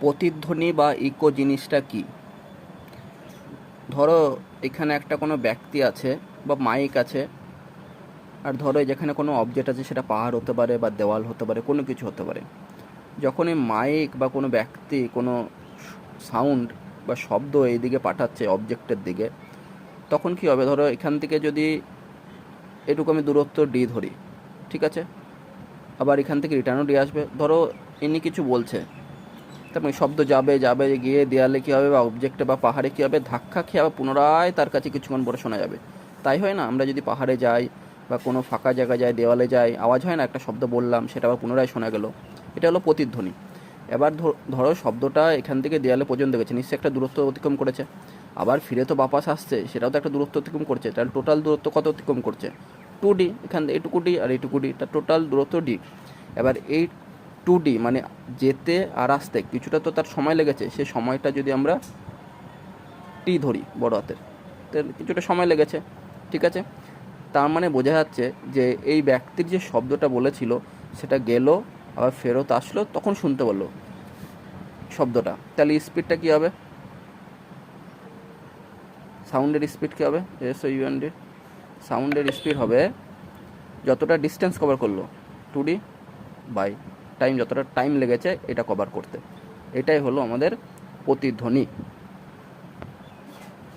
প্রতিধ্বনি বা ইকো জিনিসটা কি? ধরো, এখানে একটা কোনো ব্যক্তি আছে বা মাইক আছে, আর ধরো, যেখানে কোনো অবজেক্ট আছে, সেটা পাহাড় হতে পারে বা দেওয়াল হতে পারে, কোনো কিছু হতে পারে। যখন এই মাইক বা কোনো ব্যক্তি কোনো সাউন্ড বা শব্দ এইদিকে পাঠাচ্ছে অবজেক্টের দিকে, তখন কি হবে? ধরো, এখান থেকে যদি এটুকু আমি দূরত্ব ডি ধরি, ঠিক আছে? আবার এখান থেকে রিটার্নও ডি আসবে। ধরো, ইনি কিছু বলছে তারপরে শব্দ যাবে যাবে, গিয়ে দেয়ালে কী হবে বা অবজেক্টে বা পাহাড়ে কী হবে, ধাক্কা খেয়ে আবার পুনরায় তার কাছে কিছুক্ষণ পরে শোনা যাবে। তাই হয় না? আমরা যদি পাহাড়ে যাই বা কোনো ফাঁকা জায়গায় যাই, দেওয়ালে যাই, আওয়াজ হয় না একটা শব্দ বললাম, সেটা আবার পুনরায় শোনা গেল। এটা হলো প্রতিধ্বনি। এবার ধর- শব্দটা এখান থেকে দেয়ালে পর্যন্ত গেছে, নিশ্চয়ই একটা দূরত্ব অতিক্রম করেছে। আবার ফিরে তো বাপাস আসছে, সেটাও তো একটা দূরত্ব অতিক্রম করছে। তাহলে টোটাল দূরত্ব কত অতিক্রম করছে? টু ডি এখান থেকে এইটুকু ডি আর এইটুকু ডি তার টোটাল দূরত্ব ডি এবার এই টু ডি মানে যেতে আর আসতে, কিছুটা তো তার সময় লেগেছে, সে সময়টা যদি আমরা টি ধরি বড় হাতের, তাহলে কিছুটা সময় লেগেছে, ঠিক আছে? তার মানে বোঝা যাচ্ছে যে এই ব্যক্তির যে শব্দটা বলেছিল, সেটা গেল, আবার ফেরত আসলো, তখন শুনতে পারল শব্দটা। তাহলে স্পিডটা কী হবে? সাউন্ডের স্পিড কী হবে? এস ইউএনডি সাউন্ডের স্পিড হবে, যতটা ডিস্টেন্স কভার করল টু ডি বাই টাইম যতটা টাইম লেগেছে এটা কভার করতে। এটাই হলো আমাদের প্রতিধ্বনি।